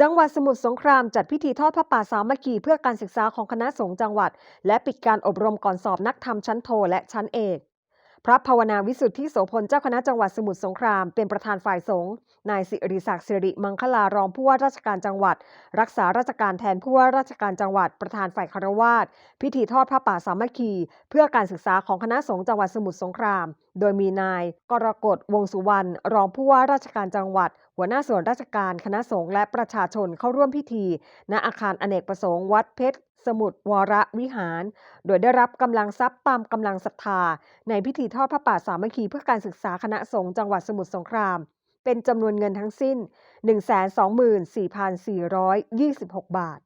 จังหวัดสมุทรสงครามจัดพิธีทอดพระป่าสามัคคีเพื่อการศึกษาของคณะสงฆ์จังหวัด และปิดการอบรมก่อนสอบนักธรรมชั้นโทและชั้นเอกพระภาวนาวิสุทธิโสพลเจ้าคณะจังหวัดสมุทรสงครามเป็นประธานฝ่ายสงฆ์นายสิริศักดิ์สิริมังคลารองผู้ว่าราชการจังหวัด รักษาราชการแทนผู้ว่าราชการจังหวัด ประธานฝ่ายคารวาสพิธีทอดพระป่าสามัคคี เพื่อการศึกษาของคณะสงฆ์จังหวัดสมุทรสงคราม โดยมีนาย กรกฎวงสุวรรณรองผู้ว่าราชการจังหวัดหัวหน้าส่วนราชการคณะสงฆ์และประชาชนเข้าร่วมพิธี ณอาคารอเนกประสงค์วัดเพชรสมุทรวรวิหาร โดยได้รับกำลังทรัพย์ตามกำลังศรัทธา ในพิธีทอดพระป่าสามัคคีเพื่อการศึกษาคณะสงฆ์จังหวัดสมุทรสงคราม เป็นจำนวนเงินทั้งสิ้น 124,426 บาท